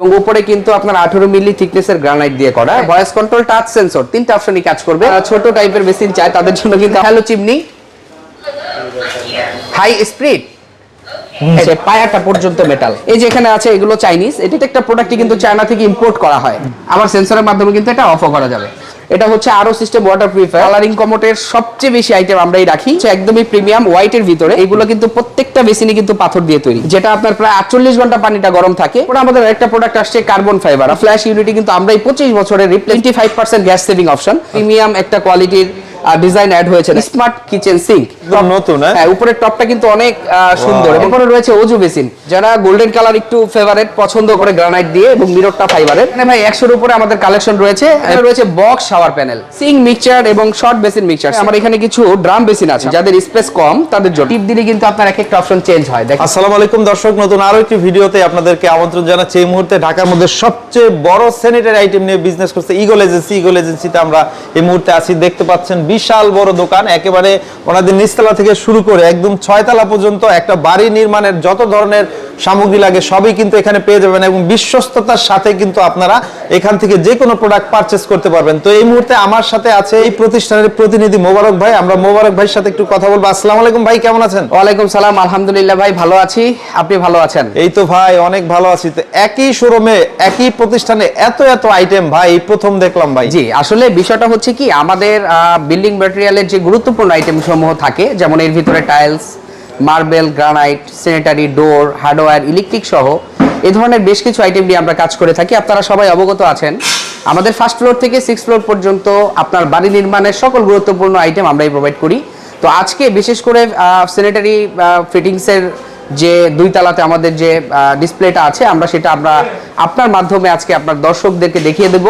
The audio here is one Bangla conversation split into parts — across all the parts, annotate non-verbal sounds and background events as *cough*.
এবং উপরে কিন্তু আপনার আঠারো মিলি থিকনেসের গ্রানাইট দিয়ে করা। ভয়েস কন্ট্রোল টাচ সেন্সর তিনটা অপশনই কাজ করবে। ছোট টাইপের মেশিন চায় তাদের জন্য কিন্তু হ্যালো চিমনি হাই স্পিড পায়াটা পর্যন্ত মেটাল এই যে এখানে আছে এগুলো চাইনিজ এটা একটা প্রোডাক্টই কিন্তু চায়না থেকে ইম্পোর্ট করা হয়। আমার সেন্সরের মাধ্যমে কিন্তু এটা অফ করা যাবে। এটা হচ্ছে আরও সিস্টেম ওয়াটার প্রিফার কালারিং কমোটের সবচেয়ে বেশি আইটেম আমরাই রাখি। একদমই প্রিমিয়াম হোয়াইটের ভিতরে। এগুলো কিন্তু প্রত্যেকটা মেশিনে কিন্তু পাথর দিয়ে তৈরি। যেটা আপনার প্রায় আটচল্লিশ ঘণ্টা পানিটা গরম থাকে। ওটা আমাদের একটা প্রোডাক্ট আসছে কার্বন ফাইবার ফ্ল্যাশ ইউনিটি কিন্তু আমরাই পঁচিশ বছরের twenty five percent gas saving option premium একটা কোয়ালিটির ডিজাইন অ্যাড হয়েছে। স্মার্ট কিচেন সিঙ্ক নতুন, হ্যাঁ? হ্যাঁ উপরের টপটা কিন্তু অনেক সুন্দর। এরপরে রয়েছে অজু বেসিন যারা গোল্ডেন কালার একটু ফেভারিট পছন্দ করে গ্রানাইট দিয়ে এবং মিররটা ফাইবারের এখানে ভাই একশোর উপরে আমাদের কালেকশন রয়েছে। রয়েছে box shower panel sink mixture এবং শর্ট বেসিন মিক্সচার আমার এখানে কিছু ড্রাম বেসিন আছে। যাদের স্পেস কম তাদের জন্য। টিপ দিলে কিন্তু আপনার এক একটা অপশন চেঞ্জ হয়। দেখেন। আসসালামু আলাইকুম দর্শক। নতুন আরও একটি ভিডিওতে আপনাদেরকে আমন্ত্রণ জানাচ্ছি। এই মুহূর্তে ঢাকার মধ্যে সবচেয়ে বড় স্যানিটারি আইটেম নিয়ে বিজনেস করছে ইগল এজেন্সি ইগল এজেন্সিতে আমরা এই মুহূর্তে আছি। দেখতে পাচ্ছেন বিশাল বড় দোকান, একেবারে ওনাদের নিচতলা থেকে শুরু করে একদম ছয়তলা পর্যন্ত একটা বাড়ি নির্মাণের যত ধরনের সামগ্রী লাগে সবই কিন্তু এখানে পেয়ে যাবেন এবং বিশ্বস্ততার সাথে কিন্তু আপনারা এখান থেকে যে কোনো প্রোডাক্ট পারচেস করতে পারবেন। তো এই মুহূর্তে আমার সাথে আছে এই প্রতিষ্ঠানের প্রতিনিধি মোবারক ভাই। আমরা মোবারক ভাইয়ের সাথে একটু কথা বলব। আসসালাম আলাইকুম ভাই কেমন আছেন? ওয়ালাইকুম সালাম আলহামদুলিল্লাহ ভাই ভালো আছি। আপনি ভালো আছেন? এই তো ভাই অনেক ভালো আছি। তো একই শোরুমে একই প্রতিষ্ঠানে এত এত আইটেম ভাই প্রথম দেখলাম ভাই। জি আসলে বিষয়টা হচ্ছে কি আমাদের বিল্ডিং ম্যাটেরিয়ালের যে গুরুত্বপূর্ণ আইটেম সমূহ থাকে যেমন এর ভিতরে tiles marble granite sanitary door hardware electric সহ এই ধরনের বেশ কিছু আইটেম নিয়ে আমরা কাজ করে থাকি। আপনারা সবাই অবগত আছেন। আমাদের ফার্স্ট ফ্লোর থেকে সিক্স ফ্লোর পর্যন্ত আপনার বাড়ি নির্মাণের সকল গুরুত্বপূর্ণ আইটেম আমরাই প্রোভাইড করি। তো আজকে বিশেষ করে স্যানিটারি ফিটিংসের যে দুই তালাতে আমাদের যে ডিসপ্লেটা আছে, আমরা সেটা আমরা আপনার মাধ্যমে আজকে আপনার দর্শকদেরকে দেখিয়ে দেব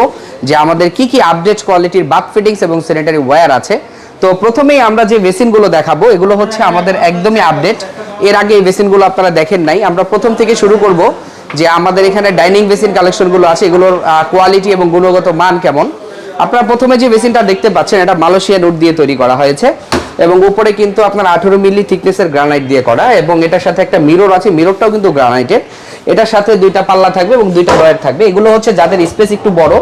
যে আমাদের কি কি আপডেট কোয়ালিটির বাথ ফিটিংস এবং স্যানিটারি ওয়্যার আছে। তো প্রথমেই আমরা যে বেসিনগুলো দেখাবো, এগুলো হচ্ছে আমাদের একদমই আপডেট এর আগে এই বেসিনগুলো আপনারা দেখেন নাই। আমরা প্রথম থেকে শুরু করব। যে আমাদের এখানে ডাইনিং বেসিন কালেকশনগুলো আছে এগুলোর কোয়ালিটি এবং গুণগত মান কেমন? আপনারা প্রথমে যে বেসিনটা দেখতে পাচ্ছেন এটা মালয়েশিয়ান উড দিয়ে তৈরি করা হয়েছে এবং উপরে কিন্তু আপনার আঠেরো মিলি থিকনেসের গ্রানাইট দিয়ে করা এবং এটার সাথে একটা মিরর আছে মিররটাও কিন্তু গ্রানাইটের এটার সাথে দুইটা পাল্লা থাকবে এবং দুইটা ডয়ার থাকবে। এগুলো হচ্ছে যাদের স্পেস একটু বড়।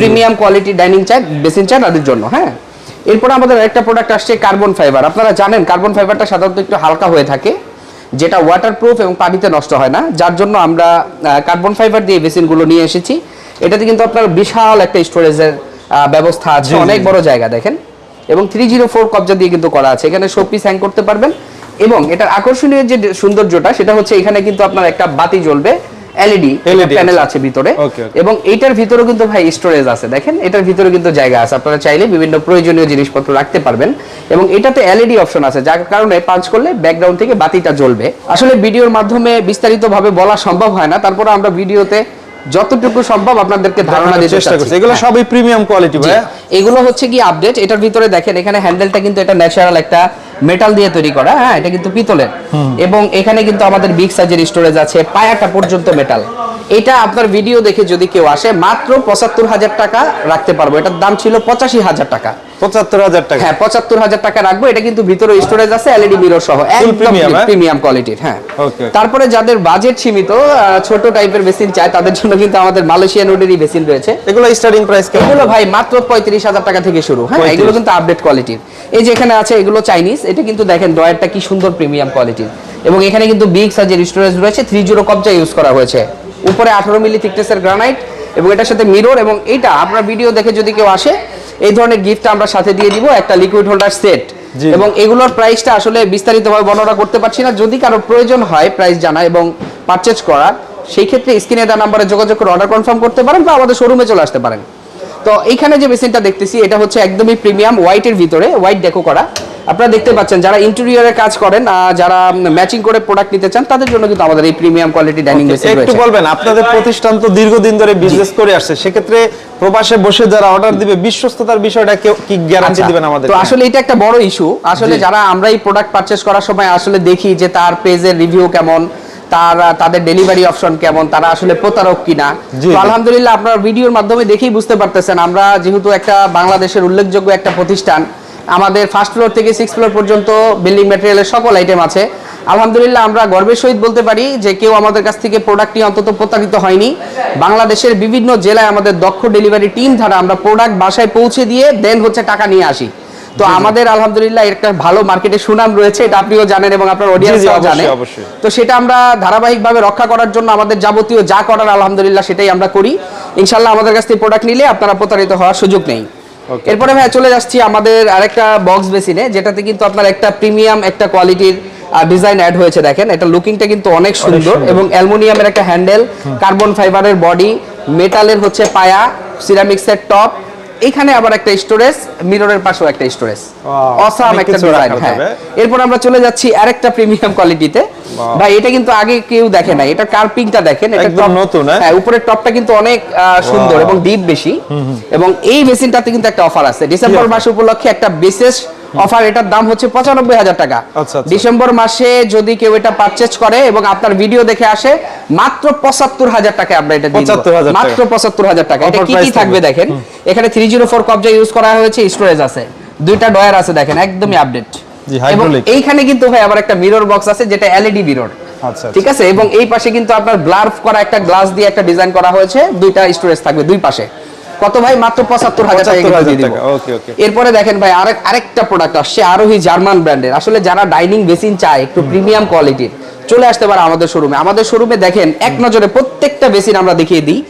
প্রিমিয়াম কোয়ালিটি ডাইনিং চাই বেসিন চাই তাদের জন্য হ্যাঁ? এরপর আমাদের একটা প্রোডাক্ট আসছে কার্বন ফাইবার আপনারা জানেন কার্বন ফাইবারটা সাধারণত একটু হালকা হয়ে থাকে। যেটা ওয়াটারপ্রুফ এবং পানিতে নষ্ট হয় না যার জন্য আমরা কার্বন ফাইবার দিয়ে বেসিনগুলো নিয়ে এসেছি। এটাতে কিন্তু আপনার বিশাল একটা স্টোরেজের ব্যবস্থা আছে অনেক বড় জায়গা দেখেন। এবং থ্রি জিরো ফোর কবজা দিয়ে কিন্তু করা আছে এখানে শোপিস হ্যাং করতে পারবেন। এবং এটার আকর্ষণীয় যে সৌন্দর্যটা সেটা হচ্ছে এখানে কিন্তু আপনার একটা বাতি জ্বলবে। এলইডি প্যানেল আছে। আছে ভিতরে. এবং এইটার কিন্তু ভাই স্টোরেজ আছে। দেখেন এটার ভিতরে কিন্তু জায়গা আছে। আপনারা চাইলে বিভিন্ন প্রয়োজনীয় জিনিসপত্র রাখতে পারবেন। এবং এটাতে এলইডি অপশন আছে যার কারণে পাঞ্চ করলে ব্যাকগ্রাউন্ড থেকে বাতিটা জ্বলবে। আসলে ভিডিওর মাধ্যমে বিস্তারিতভাবে বলা সম্ভব হয় না। তারপর আমরা ভিডিওতে যতটুকু সম্ভব আপনাদেরকে ধারণা দিতে চেষ্টা করছি। এগুলো হ্যাঁ। সবই প্রিমিয়াম কোয়ালিটি ভাই এগুলো হচ্ছে কি আপডেট এটার ভিতরে দেখেন এখানে হ্যান্ডেলটা কিন্তু এটা ন্যাচারাল একটা মেটাল দিয়ে তৈরি করা হ্যাঁ এটা কিন্তু পিতলের এবং এখানে কিন্তু আমাদের বিগ সাইজের স্টোরেজ আছে পায়াটা পর্যন্ত মেটাল এটা আপনার ভিডিও দেখে যদি কেউ আসে মাত্র পঁচাত্তর হাজার টাকা রাখতে পারব। এটার দাম ছিল পঁচাশি হাজার টাকা। টাকা। হ্যাঁ পঁচাত্তর হাজার টাকা রাখব। এটা কিন্তু ভিতরে স্টোরেজ আছে এলইডি মিরর সহ। একদম হ্যাঁ? প্রিমিয়াম কোয়ালিটির হ্যাঁ। তারপরে যাদের বাজেট সীমিত ছোট টাইপের বেসিন চায় তাদের জন্য কিন্তু আমাদের মালয়েশিয়ান উডেরই বেসিন রয়েছে। এগুলো স্টার্টিং প্রাইস কেমন? এগুলো ভাই মাত্র পঁয়ত্রিশ হাজার টাকা থেকে শুরু হ্যাঁ? এগুলো কিন্তু আপডেট কোয়ালিটির এই যে এখানে আছে এগুলো চাইনিজ এটা কিন্তু দেখেন ডয়ারটা কি সুন্দর প্রিমিয়াম কোয়ালিটির এবং এখানে কিন্তু বিগ সাইজের স্টোরেজ রয়েছে থ্রি জিরো কবজা ইউজ করা হয়েছে। উপরে আঠারো মিলি থিকনেসের গ্রানাইট এবং এটার সাথে মিরর এবং এইটা আপনার ভিডিও দেখে যদি কেউ আসে এই ধরনের গিফট আমরা সাথে দিয়ে দিব একটা লিকুইড হোল্ডার সেট এবং এগুলোর প্রাইসটা আসলে বিস্তারিত ভাবে বর্ণনা করতে পারছি না। যদি কারও প্রয়োজন হয় প্রাইস জানা এবং পারচেজ করা সেই ক্ষেত্রে স্ক্রিনে দেওয়া নাম্বারে যোগাযোগ করে অর্ডার কনফার্ম করতে পারেন বা আমাদের শোরুমে চলে আসতে পারেন। তো এইখানে যে মেশিনটা দেখতেছি এটা হচ্ছে একদমই প্রিমিয়াম হোয়াইটের ভিতরে হোয়াইট ডেকো করা। আপনারা দেখতে পাচ্ছেন যারা ইন্টেরিয়রের কাজ করেন যারা ম্যাচিং করে প্রোডাক্ট নিতে চান তাদের জন্য কিন্তু আমাদের এই প্রিমিয়াম কোয়ালিটি ডাইনিং মেশিন একটু বলবেন আপনাদের প্রতিষ্ঠান তো দীর্ঘদিন ধরে বিজনেস করে আসছে সেক্ষেত্রে প্রবাসে বসে যারা অর্ডার দিবে বিশ্বস্ততার বিষয়টা কি গ্যারান্টি আচ্ছা, দিবেন আমাদের তো আসলে এটা একটা বড় ইস্যু আসলে যারা আমরা এই প্রোডাক্ট পারচেজ করার সময় আসলে দেখি যে তার পেজের রিভিউ কেমন তার তাদের ডেলিভারি অপশন কেমন তারা আসলে প্রতারক কিনা। তো আলহামদুলিল্লাহ আপনার ভিডিওর মাধ্যমে দেখেই বুঝতে পারতেছেন আমরা যেহেতু একটা বাংলাদেশের উল্লেখযোগ্য একটা প্রতিষ্ঠান আমাদের ফার্স্ট ফ্লোর থেকে সিক্স ফ্লোর পর্যন্ত বিল্ডিং ম্যাটেরিয়ালের সকল আইটেম আছে। আলহামদুলিল্লাহ আমরা গর্বের সহিত বলতে পারি যে কেউ আমাদের কাছ থেকে প্রোডাক্ট নিয়ে অন্তত প্রতারিত হয়নি। বাংলাদেশের বিভিন্ন জেলায় আমাদের দক্ষ ডেলিভারি টিম দ্বারা আমরা প্রোডাক্ট বাসায় পৌঁছে দিয়ে দেন হচ্ছে টাকা নিয়ে আসি। তো আমাদের আলহামদুলিল্লাহ একটা ভালো মার্কেটে সুনাম রয়েছে এটা আপনিও জানেন এবং আপনার অডিয়েন্সও জানে। অবশ্যই। তো সেটা আমরা ধারাবাহিকভাবে রক্ষা করার জন্য আমাদের যাবতীয় যা করার আলহামদুলিল্লাহ সেটাই আমরা করি। ইনশাল্লাহ আমাদের কাছ থেকে প্রোডাক্ট নিলে আপনারা প্রতারিত হওয়ার সুযোগ নেই. এরপরে ভাই চলে যাচ্ছি আমাদের আরেকটা বক্স বেসিনে যেটাতে কিন্তু আপনার একটা প্রিমিয়াম একটা কোয়ালিটির ডিজাইন অ্যাড হয়েছে দেখেন। এটা লুকিংটা কিন্তু অনেক সুন্দর সুন্দর। এবং অ্যালুমিনিয়ামের একটা হ্যান্ডেল কার্বন ফাইবারের বডি মেটালের হচ্ছে পায়া সিরামিক্সের টপ এখানে আবার একটা স্টোরেজ মিররের পাশেও একটা স্টোরেজ। অসাম একটা ডিজাইন হ্যাঁ। এরপর আমরা চলে যাচ্ছি আরেকটা প্রিমিয়াম কোয়ালিটিতে ভাই এটা কিন্তু আগে কেউ দেখে নাই। এটা কার্পিংটা দেখেন? এটা একদম নতুন, হ্যাঁ? হ্যাঁ উপরের টপটা কিন্তু অনেক সুন্দর এবং ডিপ বেশি। এবং এই মেশিনটাতে কিন্তু একটা অফার আছে। ডিসেম্বর? মাস উপলক্ষে একটা বিশেষ অফার এটার দাম হচ্ছে পঁচানব্বই হাজার টাকা। আচ্ছা, আচ্ছা। ডিসেম্বর মাসে যদি কেউ এটা পারচেজ করে এবং আপনার ভিডিও দেখে আসে মাত্র পঁচাত্তর হাজার টাকা আমরা এটা দিয়ে দিব। 75,000 টাকা। মাত্র পঁচাত্তর হাজার টাকা। এটা কি কি থাকবে। দেখেন? এখানে থ্রি জিরো ফোর কবজা ইউজ করা হয়েছে স্টোরেজ আছে। দুইটা ডয়ার আছে দেখেন একদমই আপডেট। এইখানে কিন্তু ভাই আবার একটা মিরর বক্স আছে যেটা এলইডি মিরর আচ্ছা, ঠিক আছে? এবং এই পাশে কিন্তু আপনার ব্লার করা একটা গ্লাস দিয়ে একটা ডিজাইন করা হয়েছে দুইটা স্টোরেজ থাকবে দুই পাশে। কত ভাই? মাত্র পঁচাত্তর হাজার টাকা কিন্তু 75,000 দিয়ে দিব। টাকা, okay, okay. এরপরে দেখেন ভাই আরেক আরেকটা প্রোডাক্ট আসছে আরোহী জার্মান ব্র্যান্ডের। আসলে যারা ডাইনিং বেসিন চায় একটু প্রিমিয়াম কোয়ালিটির চলে আসতে পারে আমাদের শোরুমে আমাদের শোরুমে দেখেন এক নজরে প্রত্যেকটা বেসিন আমরা দেখিয়ে দিই।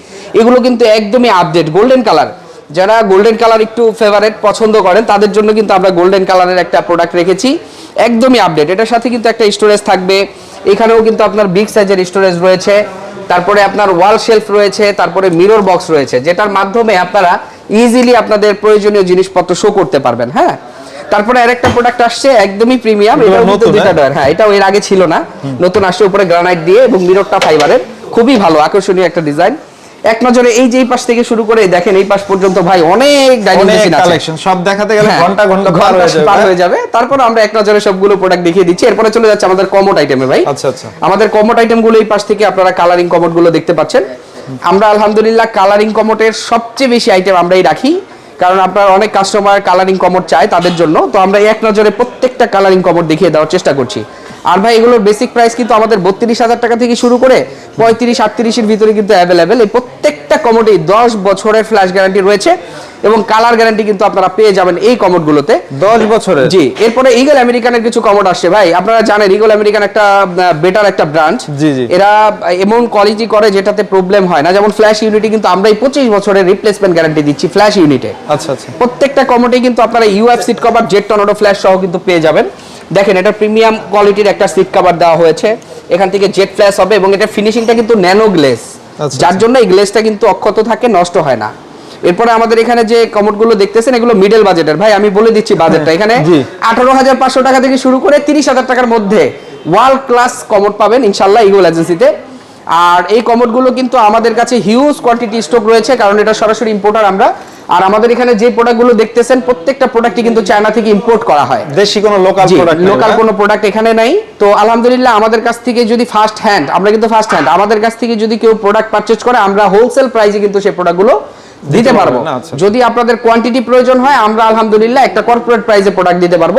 এগুলো কিন্তু একদমই আপডেট গোল্ডেন কালার যারা গোল্ডেন কালার একটু ফেভারেট পছন্দ করেন তাদের জন্য কিন্তু আমরা গোল্ডেন কালারের একটা প্রোডাক্ট রেখেছি। একদমই আপডেট এটার সাথে কিন্তু একটা স্টোরেজ থাকবে। এখানেও কিন্তু আপনার বিগ সাইজের স্টোরেজ রয়েছে। তারপরে আপনার ওয়াল শেলফ রয়েছে তারপরে মিরর বক্স রয়েছে যেটার মাধ্যমে আপনারা ইজিলি আপনাদের প্রয়োজনীয় জিনিসপত্র শো করতে পারবেন হ্যাঁ? তারপরে আরেকটা প্রোডাক্ট আসছে একদমই প্রিমিয়াম এটা এটাও কিন্তু নতুন, দুইটা হ্যাঁ? ডয়ার হ্যাঁ এটাও এর আগে ছিল না। নতুন আসছে উপরে গ্রানাইট দিয়ে এবং মিররটা ফাইবারের খুবই ভালো আকর্ষণীয় একটা ডিজাইন এক নজরে এই যে এই পাশ থেকে শুরু করে দেখেন এই পাশ পর্যন্ত ভাই অনেক ডাইনিং মেশিন আছে। কালেকশন সব দেখাতে গেলে হ্যাঁ, ঘণ্টা ঘণ্টা পার হয়ে যাবে পার হয়ে যাবে। তারপর আমরা এক নজরে সবগুলো প্রোডাক্ট দেখিয়ে দিচ্ছি। এরপরে চলে যাচ্ছে আমাদের কমোড আইটেমে ভাই। আচ্ছা, আচ্ছা। আমাদের কমোড আইটেমগুলো এই পাশ থেকে আপনারা কালারিং কমোডগুলো দেখতে পাচ্ছেন। আমরা আলহামদুলিল্লাহ কালারিং কমোটের সবচেয়ে বেশি আইটেম আমরাই রাখি। কারণ আপনার অনেক কাস্টমার কালারিং কমর চায় তাদের জন্য। তো আমরা এক নজরে প্রত্যেকটা কালারিং কমর দেখিয়ে দেওয়ার চেষ্টা করছি। আর ভাই, এগুলোর বেসিক প্রাইস কিন্তু আমাদের বত্রিশ হাজার টাকা থেকে শুরু করে পঁয়ত্রিশ, আটত্রিশের ভিতরে কিন্তু অ্যাভেলেবেল এই প্রত্যেকটা কমোডে দশ বছরের ফ্ল্যাশ গ্যারান্টি রয়েছে এবং কালার গ্যারান্টি কিন্তু আপনারা পেয়ে যাবেন এই কমোডগুলোতে। দশ বছরের? জি এরপরে ইগল আমেরিকানের কিছু কমোড আসছে ভাই। আপনারা জানেন ইগল আমেরিকান একটা বেটার একটা ব্রান্ড জি, জি। এরা এমন কোয়ালিটি করে যেটাতে প্রবলেম হয় না। যেমন ফ্ল্যাশ ইউনিটে কিন্তু আমরাই পঁচিশ বছরের রিপ্লেসমেন্ট গ্যারান্টি দিচ্ছি ফ্ল্যাশ ইউনিটে আচ্ছা আচ্ছা। প্রত্যেকটা কমোডে কিন্তু আপনারা UF seat cover jet tornado flush সহ কিন্তু পেয়ে যাবেন। দেখেন এটা প্রিমিয়াম কোয়ালিটির একটা সিট কভার দেওয়া হয়েছে। এখান থেকে জেট ফ্ল্যাশ হবে এবং এটা ফিনিশিংটা কিন্তু ন্যানো গ্লেস যার আচ্ছা। জন্য এই গ্লেসটা কিন্তু অক্ষত থাকে নষ্ট হয় না। এরপরে আমাদের এখানে যে কমোডগুলো দেখতেছেন এগুলো মিডল বাজেটের ভাই আমি বলে দিচ্ছি বাজেটটা এখানে আঠারো হাজার পাঁচশো টাকা থেকে শুরু করে তিরিশ হাজার টাকার মধ্যে ওয়ার্ল্ড ক্লাস কমোড পাবেন ইনশাল্লাহ ইগুল এজেন্সিতে আর এই কমোডগুলো কিন্তু আমাদের কাছে হিউজ কোয়ান্টিটি স্টক রয়েছে কারণ এটা সরাসরি ইম্পোর্টার আমরা। আর আমাদের এখানে যে প্রোডাক্টগুলো দেখতেছেন প্রত্যেকটা প্রোডাক্টই কিন্তু চায়না থেকে ইম্পোর্ট করা হয়। দেশি কোনো লোকাল প্রোডাক্ট লোকাল কোনো প্রোডাক্ট এখানে নাই। তো আলহামদুলিল্লাহ আমাদের কাছ থেকে যদি ফার্স্ট হ্যান্ড আমরা কিন্তু ফার্স্ট হ্যান্ড আমাদের কাছ থেকে যদি কেউ প্রোডাক্ট পারচেজ করে আমরা হোলসেল প্রাইসে কিন্তু সেই প্রোডাক্টগুলো দিতে পারব আচ্ছা। যদি আপনাদের কোয়ান্টিটি প্রয়োজন হয় আমরা আলহামদুলিল্লাহ একটা কর্পোরেট প্রাইসে প্রোডাক্ট দিতে পারব।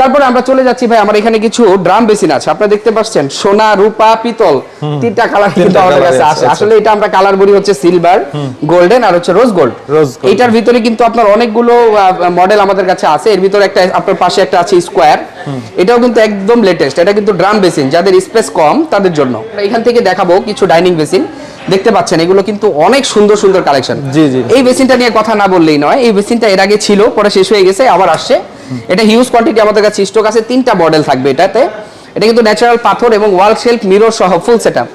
তারপরে আমরা চলে যাচ্ছি ভাই আমার এখানে কিছু ড্রাম বেসিন আছে। আপনারা দেখতে পাচ্ছেন সোনা রূপা পিতল তিনটা কালার কিন্তু আমাদের কাছে আছে, আচ্ছা। আসলে এটা আমরা কালার বলি হচ্ছে সিলভার গোল্ডেন আর হচ্ছে রোজ গোল্ড gold। ভিতরে কিন্তু আপনার অনেকগুলো মডেল আমাদের কাছে আছে। এর ভিতরে একটা আপনার পাশে একটা আছে স্কোয়ার এটাও কিন্তু একদম লেটেস্ট এটা কিন্তু ড্রাম বেসিন যাদের স্পেস কম তাদের জন্য। এখান থেকে দেখাবো কিছু ডাইনিং বেসিন। দেখতে পাচ্ছেন এগুলো কিন্তু অনেক সুন্দর সুন্দর কালেকশন জি, জি। এই বেসিনটা নিয়ে কথা না বললেই নয় এই বেসিনটা এর আগে ছিল পরে শেষ হয়ে গেছে আবার আসছে। এটা হিউজ কোয়ান্টিটি আমাদের কাছে স্টক আছে তিনটা মডেল থাকবে এটাতে। এটা কিন্তু ন্যাচারাল পাথর এবং ওয়াল শেলফ মিরর সহ ফুল সেটআপ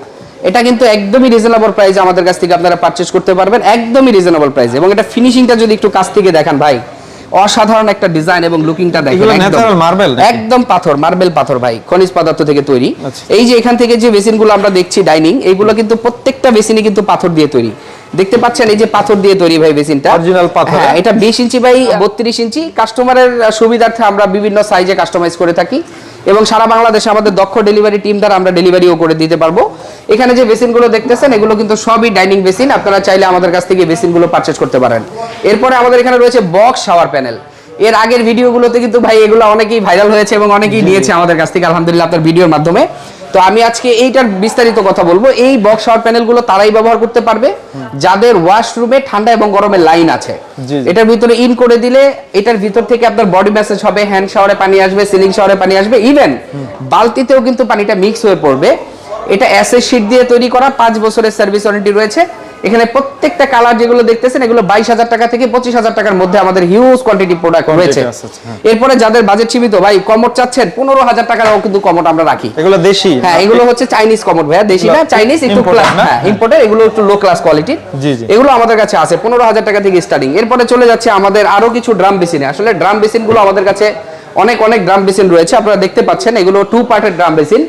এটা কিন্তু একদমই রিজনেবল প্রাইসে আমাদের কাছ থেকে আপনারা পারচেজ করতে পারবেন একদমই রিজনেবল প্রাইসে এবং এটা ফিনিশিংটা যদি একটু কাছ থেকে দেখান ভাই অসাধারণ একটা ডিজাইন এবং লুকিংটা দেখেন একদম। natural একদম পাথর মার্বেল পাথর ভাই খনিজ পদার্থ থেকে তৈরি আচ্ছা। এই যে এখান থেকে যে বেসিনগুলো আমরা দেখছি ডাইনিং এইগুলো কিন্তু প্রত্যেকটা বেসিনই কিন্তু পাথর দিয়ে তৈরি দেখতে পাচ্ছেন এই যে পাথর দিয়ে তৈরি ভাই বেসিনটা। Original পাথর, হ্যাঁ হ্যাঁ? এটা বিশ ইঞ্চি বাই বত্রিশ ইঞ্চি। কাস্টমারের সুবিধার্থে আমরা বিভিন্ন সাইজে কাস্টমাইজ করে থাকি। এবং সারা বাংলাদেশে আমাদের দক্ষ ডেলিভারি টিম দ্বারা আমরা ডেলিভারিও করে দিতে পারব। এখানে যে বেসিনগুলো দেখতেছেন এগুলো কিন্তু সবই ডাইনিং বেসিন। আপনারা চাইলে আমাদের কাছ থেকে বেসিনগুলো পারচেজ করতে পারেন। এরপরে আমাদের এখানে রয়েছে বক্স শাওয়ার প্যানেল এর আগের ভিডিওগুলোতে কিন্তু ভাই এগুলো অনেকেই ভাইরাল হয়েছে এবং অনেকেই নিয়েছে আমাদের কাছ থেকে। আলহামদুলিল্লাহ আপনার ভিডিওর মাধ্যমে। তো আমি আজকে এইটার বিস্তারিত কথা বলব। এই বক্স শাওয়ার প্যানেলগুলো তারাই ব্যবহার করতে পারবে। যাদের ওয়াশরুমে ঠান্ডা এবং গরমের লাইন আছে। এটার ভিতরে ইন করে দিলে এটার ভিতর থেকে আপনার বডি ম্যাসেজ হবে হ্যান্ড শাওয়ারে পানি আসবে সিলিং শাওয়ারে পানি আসবে। ইভেন বালতিতেও কিন্তু পানিটা মিক্স হয়ে পড়বে। এটা অ্যাসেড শিট দিয়ে তৈরি করা পাঁচ বছরের সার্ভিস ওয়ারেন্টি রয়েছে। এখানে প্রত্যেকটা কালার যেগুলো দেখতেছেন এগুলো বাইশ হাজার টাকা থেকে পঁচিশ হাজার টাকার মধ্যে আমাদের হিউজ কোয়ান্টিটি প্রোডাক্ট রয়েছে। হ্যাঁ। এরপরে যাদের বাজেট সীমিত ভাই কমর চাচ্ছেন পনেরো হাজার টাকারও কিন্তু কমর আমরা রাখি। এগুলো দেশি? হ্যাঁ এগুলো হচ্ছে চাইনিজ কমর ভাইয়া দেশি না চাইনিজ একটু ক্লাস না? হ্যাঁ এগুলো একটু লো ক্লাস জি। এগুলো আমাদের কাছে আছে পনেরো হাজার টাকা থেকে স্টার্টিং এরপরে চলে যাচ্ছে আমাদের আরও কিছু ড্রাম বেসিনে আসলে ড্রাম বেসিনগুলো আমাদের কাছে অনেক অনেক ড্রাম বেসিন রয়েছে আপনারা দেখতে পাচ্ছেন এগুলো টু পার্টের ড্রাম বেসিন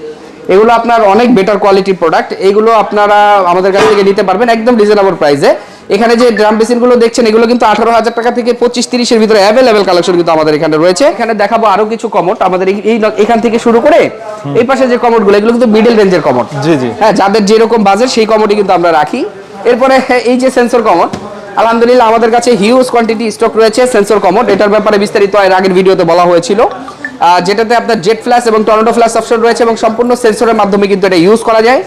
এগুলো আপনার অনেক বেটার কোয়ালিটির প্রোডাক্ট এগুলো আপনারা আমাদের কাছ থেকে নিতে পারবেন একদম রিজনেবল প্রাইসে এখানে যে ড্রাম বেসিনগুলো দেখছেন এগুলো কিন্তু আঠারো হাজার টাকা থেকে পঁচিশ তিরিশের ভিতরে অ্যাভেলেবেল কালেকশন কিন্তু আমাদের এখানে রয়েছে। এখানে দেখাবো আরও কিছু কমোট আমাদের এই- এখান থেকে শুরু করে এই পাশে যে কমোটগুলো এগুলো কিন্তু মিডল রেঞ্জের কমোট জি, জি। হ্যাঁ যাদের যেরকম বাজেট সেই কমোডি কিন্তু আমরা রাখি। এরপরে *laughs* এই যে সেন্সর কমোড আলহামদুলিল্লাহ আমাদের কাছে হিউজ কোয়ান্টিটি স্টক রয়েছে সেন্সর কমোড এটার ব্যাপারে বিস্তারিত এর আগের ভিডিওতে বলা হয়েছিল। যেটাতে আপনার জেট ফ্ল্যাশ এবং টর্নেডো ফ্ল্যাশ অপশন রয়েছে এবং সম্পূর্ণ সেন্সরের মাধ্যমে কিন্তু এটা ইউজ করা যায়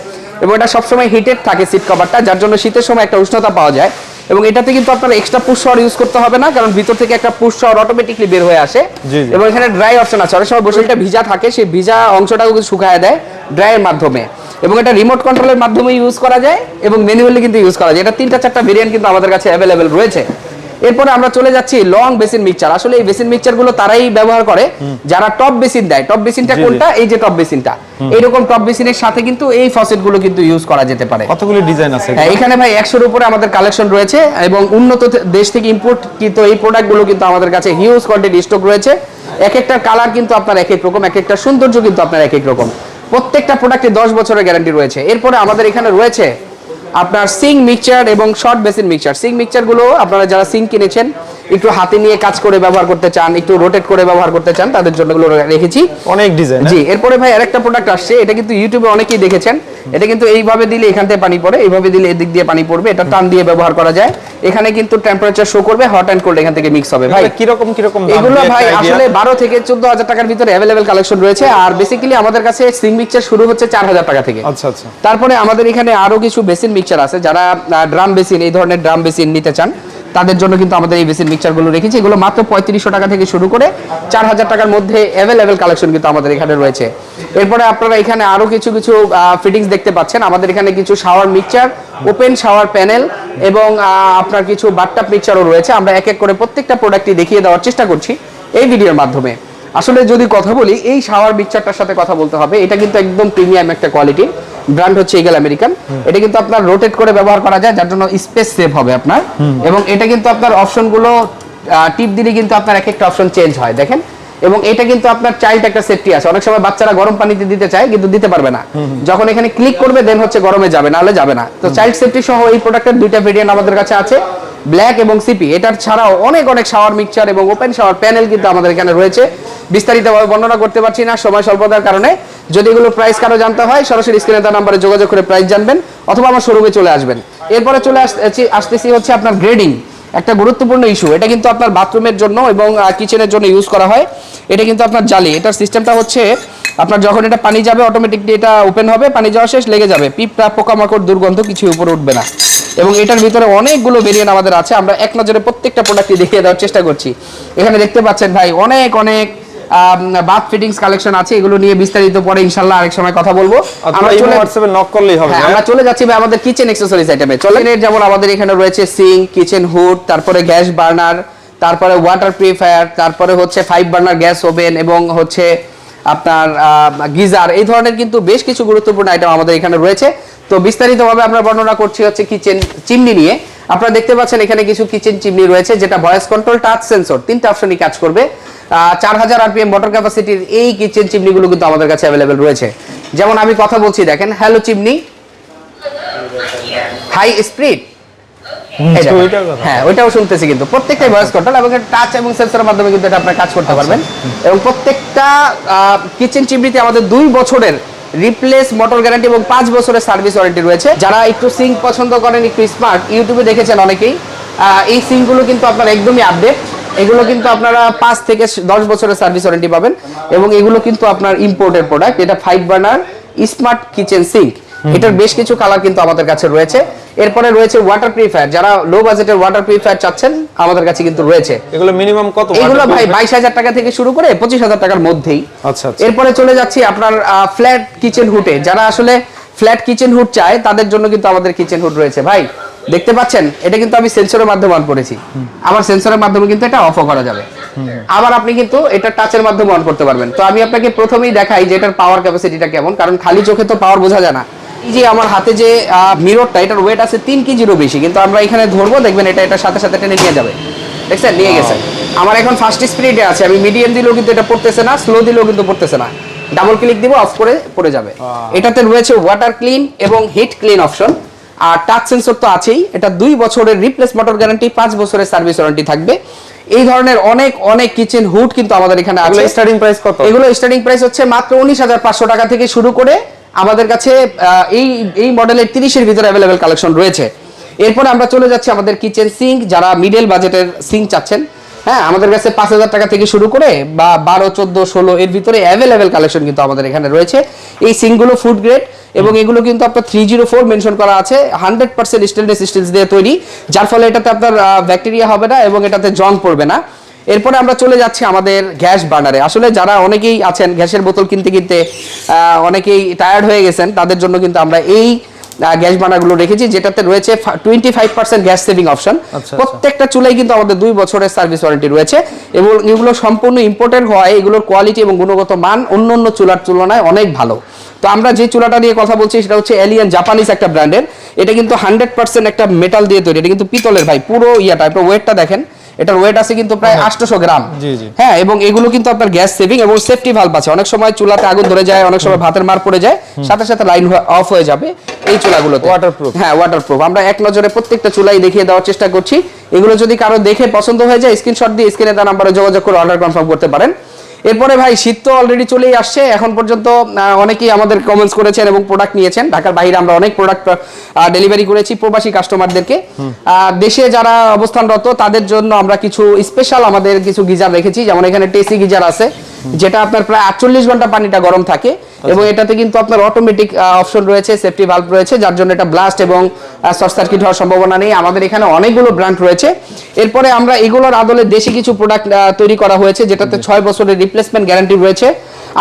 এবং এটা সবসময় হিটেড থাকে সিট কভারটা যার জন্য শীতের সময় একটা উষ্ণতা পাওয়া যায়। এবং এটাতে কিন্তু আপনার এক্সট্রা পুশ শাওয়ার ইউজ করতে হবে না কারণ ভিতর থেকে একটা পুশ শাওয়ার অটোমেটিকলি বের হয়ে আসে। এবং এখানে ড্রাই অপশন আছে অনেক সময় বোতলটা ভিজা থাকে সেই ভিজা অংশটাও কিন্তু শুকায় দেয় ড্রাইয়ের মাধ্যমে। এবং এটা রিমোট কন্ট্রোলের মাধ্যমে ইউজ করা যায় এবং ম্যানুয়ালি কিন্তু ইউজ করা যায়। এটা তিনটা চারটা ভেরিয়েন্ট কিন্তু আমাদের কাছে অ্যাভেলেবেল রয়েছে। এরপরে আমরা চলে যাচ্ছি লং বেসিন মিক্সচার আসলে এই বেসিন মিক্সচারগুলো তারাই ব্যবহার করে যারা টপ বেসিন দেয়। টপ বেসিনটা। কোনটা? এই যে টপ বেসিনটা এইরকম টপ বেসিনের সাথে কিন্তু এই ফসেটগুলো কিন্তু ইউজ করা যেতে পারে। কতগুলি ডিজাইন আছে হ্যাঁ এখানে ভাই একশোর উপরে আমাদের কালেকশন রয়েছে এবং উন্নত দেশ থেকে ইম্পোর্ট কিন্তু এই প্রোডাক্টগুলো কিন্তু আমাদের কাছে হিউজ কোয়ান্টিটি স্টক রয়েছে। এক একটা কালার কিন্তু আপনার এক এক রকম এক একটা সৌন্দর্য কিন্তু আপনার এক এক রকম। প্রত্যেকটা প্রোডাক্টে দশ বছরের গ্যারান্টি রয়েছে। এরপরে আমাদের এখানে রয়েছে আপনার সিং মিক্সচার এবং শর্ট বেসিন মিক্সচার। সিং মিক্সচারগুলো আপনারা যারা সিং কিনেছেন একটু হাতে নিয়ে কাজ করে ব্যবহার করতে চান একটু রোটেট করে ব্যবহার করতে চান তাদের জন্য এগুলো রেখেছি। অনেক ডিজাইন জি এরপরে ভাই আরেকটা প্রোডাক্ট আসছে এটা কিন্তু ইউটিউবে অনেকেই দেখেছেন। এটা কিন্তু এইভাবে দিলে এখান থেকে পানি পড়ে এইভাবে দিলে এদিক দিয়ে পানি পড়বে এটা টান দিয়ে ব্যবহার করা যায়। এখানে কিন্তু টেম্পারেচার শো করবে হট অ্যান্ড কোল্ড এখান থেকে মিক্স হবে ভাই। কীরকম কীরকম দাম এগুলো ভাই আসলে বারো থেকে চোদ্দ হাজার টাকার ভিতরে অ্যাভেলেবেল কালেকশন রয়েছে আর বেসিক্যালি আমাদের কাছে সিং মিক্সচার শুরু হচ্ছে চার হাজার টাকা থেকে। আচ্ছা আচ্ছা। তারপরে আমাদের এখানে আরও কিছু বেসিন মিক্সচার আছে যারা ড্রাম বেসিন এই ধরনের ড্রাম বেসিন নিতে চান। তাদের জন্য কিন্তু আমাদের এই বেসিন মিক্সচারগুলো রেখেছি। এগুলো মাত্র পঁয়ত্রিশশো টাকা থেকে শুরু করে চার হাজার টাকার মধ্যে অ্যাভেলেবেল কালেকশন কিন্তু আমাদের এখানে রয়েছে। এরপরে আপনারা এখানে আরও কিছু কিছু ফিটিংস দেখতে পাচ্ছেন। আমাদের এখানে কিছু shower mixture open shower panel এবং আপনার কিছু বাট্টাপ মিক্সচারও রয়েছে। আমরা এক এক করে প্রত্যেকটা প্রোডাক্টই দেখিয়ে দেওয়ার চেষ্টা করছি এই ভিডিওর মাধ্যমে। আসলে যদি কথা বলি, এই শাওয়ার মিক্সচারটার সাথে কথা বলতে হবে। এটা কিন্তু একদম প্রিমিয়াম একটা কোয়ালিটি ব্র্যান্ড হচ্ছে ইগল আমেরিকান এটা কিন্তু আপনার রোটেট করে ব্যবহার করা যায় যার জন্য স্পেস সেভ হবে আপনার। এবং এটা কিন্তু আপনার অপশনগুলো টিপ দিলে কিন্তু আপনার এক একটা অপশন চেঞ্জ হয় দেখেন। এবং এটা কিন্তু আপনার চাইল্ড একটা সেফটি আছে। অনেক সময় বাচ্চারা গরম পানিতে দিতে চায় কিন্তু দিতে পারবে না। যখন এখানে ক্লিক করবে দেন হচ্ছে গরমে যাবে নাহলে যাবে না। তো চাইল্ড সেফটি সহ এই প্রোডাক্টের দুইটা ভেরিয়েন্ট আমাদের কাছে আছে ব্ল্যাক এবং সিপি এটার ছাড়াও অনেক অনেক শাওয়ার মিক্সচার এবং ওপেন শাওয়ার প্যানেল কিন্তু আমাদের এখানে রয়েছে। বিস্তারিতভাবে বর্ণনা করতে পারছি না সময় স্বল্পতার কারণে। যদি এগুলো প্রাইস কারও জানতে হয়, সরাসরি স্ক্রিনে তার নাম্বারে যোগাযোগ করে প্রাইস জানবেন অথবা আমার শোরুমে চলে আসবেন। এরপরে চলে আসতে- আসতেছি হচ্ছে আপনার গ্রেডিং একটা গুরুত্বপূর্ণ ইস্যু এটা কিন্তু আপনার বাথরুমের জন্য এবং কিচেনের জন্য ইউজ করা হয়। এটা কিন্তু আপনার জালি এটার সিস্টেমটা হচ্ছে, আপনার যখন এটা পানি যাবে অটোমেটিকলি এটা ওপেন হবে, পানি যাওয়া শেষ, লেগে যাবে। পিঁপড়া, পোকামাকড়, দুর্গন্ধ কিছু উপরে উঠবে না। এবং এটার ভিতরে অনেকগুলো ভেরিয়েন্ট আমাদের আছে। আমরা এক নজরে প্রত্যেকটা প্রোডাক্টই দেখিয়ে দেওয়ার চেষ্টা করছি। এখানে দেখতে পাচ্ছেন ভাই, অনেক অনেক বাথ ফিটিংস কালেকশন আছে এগুলো নিয়ে বিস্তারিত পরে ইনশাল্লাহ আরেক সময় কথা বলব। আমরা চলে হোয়াটসঅ্যাপে নক করলেই হবে হ্যাঁ হ্যাঁ? আমরা চলে যাচ্ছি ভাই আমাদের কিচেন অ্যাক্সেসরিজ আইটেমে চলেন। এর যেমন আমাদের এখানে রয়েছে সিঙ্ক কিচেন হুড তারপরে গ্যাস বার্নার তারপরে ওয়াটার পিউরিফায়ার তারপরে হচ্ছে ফাইভ বার্নার গ্যাস ওভেন এবং হচ্ছে আপনার গিজার। এই ধরনের কিন্তু বেশ কিছু গুরুত্বপূর্ণ আইটেম আমাদের এখানে রয়েছে। তো বিস্তারিতভাবে আমরা বর্ণনা করছি হচ্ছে কিচেন চিমনি নিয়ে। আপনারা দেখতে পাচ্ছেন এখানে কিছু কিচেন চিমনি রয়েছে যেটা ভয়েস কন্ট্রোল টাচ সেন্সর তিনটা অপশনই কাজ করবে। চার হাজার আরপিএম মোটর ক্যাপাসিটির এই কিচেন চিমনিগুলো কিন্তু আমাদের কাছে অ্যাভেলেবেল রয়েছে। যেমন আমি কথা বলছি দেখেন হ্যালো চিমনি। হাই স্পিড হ্যাঁ ওইটাও শুনতেছি কিন্তু। প্রত্যেকটাই ভয়েস কন্ট্রোল এবং টাচ এবং সেন্সরের মাধ্যমে কিন্তু এটা আপনার কাজ করতে পারবেন। এবং প্রত্যেকটা কিচেন চিমনিতে আমাদের দুই বছরের রিপ্লেস মোটর গ্যারান্টি এবং পাঁচ বছরের সার্ভিস ওয়ারেন্টি রয়েছে। যারা একটু সিঙ্ক পছন্দ করেন একটু স্মার্ট ইউটিউবে দেখেছেন অনেকেই এই সিঙ্কগুলো কিন্তু আপনার একদমই আপডেট এগুলো কিন্তু আপনারা পাঁচ থেকে দশ বছরের সার্ভিস ওয়ারেন্টি পাবেন এবং এগুলো কিন্তু আপনার ইম্পোর্টের প্রোডাক্ট এটা five burner smart kitchen sink এটার বেশ কিছু কালার কিন্তু আমাদের কাছে রয়েছে। এরপরে রয়েছে ওয়াটার পিউরিফায়ার যারা লো বাজেটের ওয়াটার পিউরিফায়ার চাচ্ছেন আমাদের কাছে কিন্তু রয়েছে। এগুলো মিনিমাম কত এগুলো ভাই proof? বাইশ হাজার টাকা থেকে শুরু করে পঁচিশ হাজার টাকার মধ্যেই। আচ্ছা, আচ্ছা। এরপরে চলে যাচ্ছি আপনার ফ্ল্যাট কিচেন হুটে যারা আসলে ফ্ল্যাট কিচেন হুড চায় তাদের জন্য কিন্তু আমাদের কিচেন হুড রয়েছে। ভাই দেখতে পাচ্ছেন? এটা কিন্তু আমি সেন্সরের মাধ্যমে অন করেছি। আমার সেন্সরের মাধ্যমে কিন্তু এটা অফও করা যাবে। আবার আপনি কিন্তু এটা টাচের মাধ্যমে অন করতে পারবেন। তো আমি আপনাকে প্রথমেই দেখাই যে এটার পাওয়ার ক্যাপাসিটিটা কেমন কারণ খালি চোখে তো পাওয়ার বোঝা যায় না। এই যে আমার হাতে যে মিররটা এটার ওয়েট আছে তিন কেজিরও বেশি কিন্তু আমরা এখানে ধরবো দেখবেন এটা এটার সাথে সাথে টেনে নিয়ে যাবে। দেখছেন? নিয়ে গেছে। আমার এখন ফার্স্ট স্পিডে আছে। আমি মিডিয়াম দিলেও কিন্তু এটা পড়তেছে না স্লো দিলেও কিন্তু পড়তেছে না। ডাবল ক্লিক দিব অফ করে পড়ে যাবে। এটাতে রয়েছে ওয়াটার ক্লিন এবং হিট ক্লিন অপশন আর টাচ সেন্সর তো আছেই। এটা দুই বছরের রিপ্লেস মোটর গ্যারান্টি পাঁচ বছরের সার্ভিস ওয়ারেন্টি থাকবে। এই ধরনের অনেক অনেক কিচেন হুড কিন্তু আমাদের এখানে আছে। স্টার্টিং প্রাইস কত? এগুলো স্টার্টিং প্রাইস হচ্ছে মাত্র উনিশ হাজার পাঁচশো টাকা থেকে শুরু করে আমাদের কাছে এই এই মডেলের তিরিশের ভিতরে অ্যাভেলেবেল কালেকশন রয়েছে। এরপরে আমরা চলে যাচ্ছি আমাদের কিচেন সিঙ্ক যারা মিডল বাজেটের সিঙ্ক চাচ্ছেন। হ্যাঁ আমাদের কাছে পাঁচ হাজার টাকা থেকে শুরু করে বা বারো চোদ্দ ষোলো এর ভিতরে অ্যাভেলেবেল কালেকশন কিন্তু আমাদের এখানে রয়েছে। এই সিঙ্কগুলো ফুড গ্রেড এবং এগুলো কিন্তু আপনার থ্রি জিরো ফোর মেনশন করা আছে হান্ড্রেড পার্সেন্ট স্টেনলেস স্টিলস দিয়ে তৈরি যার ফলে এটাতে আপনার ব্যাকটেরিয়া হবে না এবং এটাতে জং পড়বে না। এরপরে আমরা চলে যাচ্ছি আমাদের গ্যাস বার্নারে। আসলে যারা অনেকেই আছেন গ্যাসের বোতল কিনতে কিনতে অনেকেই টায়ার্ড হয়ে গেছেন তাদের জন্য কিন্তু আমরা এই গ্যাস বার্নারগুলো রেখেছি যেটাতে রয়েছে twenty five percent gas saving option. আচ্ছা। প্রত্যেকটা চুলাই কিন্তু আমাদের দুই বছরের সার্ভিস ওয়ারেন্টি রয়েছে এবং এগুলো সম্পূর্ণ ইম্পোর্টেড হওয়ায় এগুলোর কোয়ালিটি এবং গুণগত মান অন্য অন্য চুলার তুলনায় অনেক ভালো। তো আমরা যে চুলাটা নিয়ে কথা বলছি সেটা হচ্ছে এলিয়ান জাপানিজ একটা ব্র্যান্ডের এটা কিন্তু হান্ড্রেড পার্সেন্ট একটা মেটাল দিয়ে তৈরি এটা কিন্তু পিতলের ভাই পুরো ইয়াটা একটা ওয়েটটা দেখেন। এটার ওয়েট আছে কিন্তু প্রায় আটশোশো গ্রাম। জি, জি। হ্যাঁ এবং এগুলো কিন্তু আপনার গ্যাস সেভিং এবং সেফটি ভাল্ব আছে। অনেক সময় চুলাতে আগুন ধরে যায় অনেক সময় ভাতের মার পড়ে যায় সাথে সাথে লাইন অফ হয়ে যাবে এই চুলাগুলোতে। ওয়াটারপ্রুফ হ্যাঁ ওয়াটারপ্রুফ আমরা এক নজরে প্রত্যেকটা চুলাই দেখিয়ে দেওয়ার চেষ্টা করছি। এগুলো যদি কারও দেখে পছন্দ হয়ে যায় স্ক্রিনশট দিয়ে স্ক্রিনে তার নাম্বারে যোগাযোগ করে অর্ডার কনফার্ম করতে পারেন। এরপরে ভাই শীত তো অলরেডি চলেই আসছে। এখন পর্যন্ত অনেকেই আমাদের কমেন্টস করেছেন এবং প্রোডাক্ট নিয়েছেন। ঢাকার বাইরে আমরা অনেক প্রোডাক্ট ডেলিভারি করেছি প্রবাসী কাস্টমারদেরকে আহ, দেশে যারা অবস্থানরত তাদের জন্য আমরা কিছু স্পেশাল আমাদের কিছু গিজার রেখেছি। যেমন এখানে টেসি গিজার আছে। যেটা আপনার প্রায় আটচল্লিশ ঘণ্টা পানিটা গরম থাকে এবং এটাতে কিন্তু আপনার অটোমেটিক অপশন রয়েছে সেফটি ভাল্ব রয়েছে যার জন্য এটা ব্লাস্ট এবং শর্ট সার্কিট হওয়ার সম্ভাবনা নেই। আমাদের এখানে অনেকগুলো ব্র্যান্ড রয়েছে। এরপরে আমরা এগুলোর আদলে দেশি কিছু প্রোডাক্ট তৈরি করা হয়েছে যেটাতে ছয় বছরের রিপ্লেসমেন্ট গ্যারান্টি রয়েছে।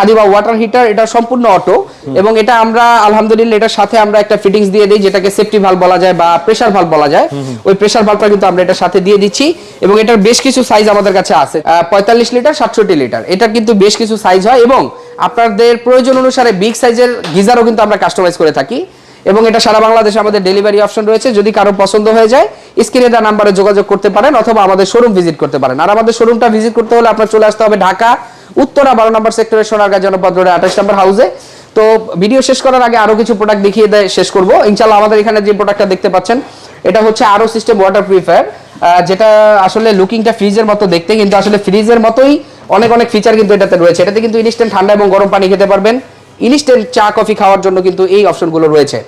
আদিবা ওয়াটার হিটার এটা সম্পূর্ণ অটো এবং এটা আমরা আলহামদুলিল্লাহ এটার সাথে আমরা একটা ফিটিংস দিয়ে দিই যেটাকে সেফটি ভাল্ব বলা যায় বা প্রেসার ভাল্ব বলা যায়। ওই প্রেসার ভাল্বটা কিন্তু আমরা এটার সাথে দিয়ে দিচ্ছি এবং এটার বেশ কিছু সাইজ আমাদের কাছে আছে। পঁয়তাল্লিশ লিটার সাতষট্টি লিটার এটা কিন্তু বেশ কিছু সাইজ হয় এবং আপনাদের প্রয়োজন অনুসারে বিগ সাইজের গিজারও কিন্তু আমরা কাস্টমাইজ করে থাকি এবং এটা সারা বাংলাদেশে আমাদের ডেলিভারি অপশন রয়েছে। যদি কারও পছন্দ হয়ে যায় স্ক্রিনে দেওয়া নাম্বারে যোগাযোগ করতে পারেন অথবা আমাদের শোরুম ভিজিট করতে পারেন। আর আমাদের শোরুমটা ভিজিট করতে হলে আপনার চলে আসতে হবে ঢাকা উত্তরা বারো নম্বর সেক্টরের সোনারগাঁ জনপদ রোডে আঠাশ নম্বর হাউসে তো ভিডিও শেষ করার আগে আরও কিছু প্রোডাক্ট দেখিয়ে দেয়, শেষ করব। ইনশাল্লাহ আমাদের এখানে যে প্রোডাক্টটা দেখতে পাচ্ছেন, এটা হচ্ছে আরও সিস্টেম ওয়াটার পিউরিফায়ার যেটা আসলে লুকিংটা ফ্রিজের মতো দেখতে, কিন্তু আসলে ফ্রিজের মতোই অনেক অনেক ফিচার কিন্তু এটাতে রয়েছে। এটাতে কিন্তু ইনস্ট্যান্ট ঠান্ডা এবং গরম পানি খেতে পারবেন। ইনস্ট্যান্ট চা কফি খাওয়ার জন্য কিন্তু এই অপশনগুলো রয়েছে।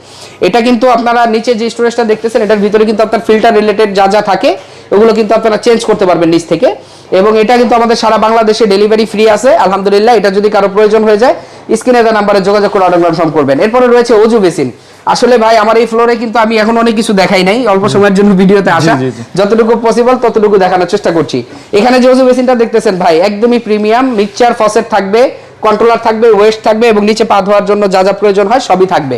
এটা কিন্তু আপনারা নিচে যে স্টোরেজটা দেখতেছেন, এটার ভিতরে কিন্তু আপনার ফিল্টার রিলেটেড যা যা থাকে, ওগুলো কিন্তু আপনারা চেঞ্জ করতে পারবেন নিচ থেকে। এবং এটা কিন্তু আমাদের সারা বাংলাদেশে ডেলিভারি ফ্রি আছে। আলহামদুলিল্লাহ এটা যদি কারও প্রয়োজন হয়ে যায় স্ক্রিনে দেওয়া নাম্বারে যোগাযোগ করে অর্ডার কনফার্ম করবেন। এরপরে রয়েছে অজু বেসিন। আসলে ভাই আমার এই ফ্লোরে কিন্তু আমি এখন অনেক কিছু দেখাই নাই অল্প সময়ের জন্য ভিডিওতে আসা। যতটুকু পসিবল ততটুকু দেখানোর চেষ্টা করছি। এখানে যে অজু বেসিনটা দেখতেছেন ভাই একদমই প্রিমিয়াম মিক্সচার ফসেট থাকবে কন্ট্রোলার থাকবে ওয়েস্ট থাকবে এবং নিচে পা ধোয়ার জন্য যা যা প্রয়োজন হয় সবই থাকবে।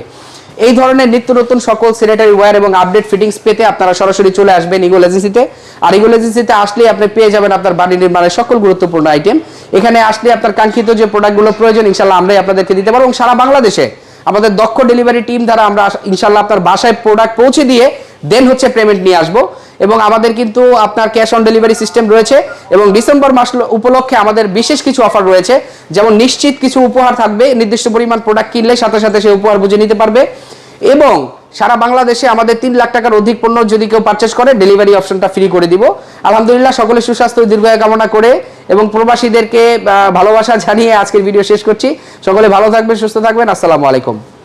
এই ধরনের নিত্য নতুন সকল স্যানিটারি ওয়্যার এবং আপডেট ফিটিংস পেতে আপনারা সরাসরি চলে আসবেন ইগোল এজেন্সিতে আর ইগোল এজেন্সিতে আসলেই আপনি পেয়ে যাবেন আপনার বাড়ি নির্মাণের সকল গুরুত্বপূর্ণ আইটেম এখানে আসলে আপনার কাঙ্ক্ষিত যে প্রোডাক্টগুলো প্রয়োজন ইনশাল্লাহ আমরাই আপনাদেরকে দিতে পারব। এবং সারা বাংলাদেশে আমাদের দক্ষ ডেলিভারি টিম দ্বারা আমরা ইনশাল্লাহ আপনার বাসায় প্রোডাক্ট পৌঁছে দিয়ে দেন হচ্ছে পেমেন্ট নিয়ে আসব। এবং আমাদের কিন্তু আপনার ক্যাশ অন ডেলিভারি সিস্টেম রয়েছে এবং ডিসেম্বর মাস উপলক্ষে আমাদের বিশেষ কিছু অফার রয়েছে। যেমন নিশ্চিত কিছু উপহার থাকবে, নির্দিষ্ট পরিমাণ প্রোডাক্ট কিনলে সাথে সাথে সেই উপহার বুঝে নিতে পারবে এবং সারা বাংলাদেশে আমাদের তিন লাখ টাকার অধিক পণ্য যদি কেউ পারচেস করে ডেলিভারি অপশনটা ফ্রি করে দিব। আলহামদুলিল্লাহ, সকলে সুস্বাস্থ্য, দীর্ঘায়ু কামনা করে এবং প্রবাসীদেরকে ভালোবাসা জানিয়ে আজকের ভিডিও শেষ করছি। সকলে ভালো থাকবেন, সুস্থ থাকবেন। আসসালামু আলাইকুম।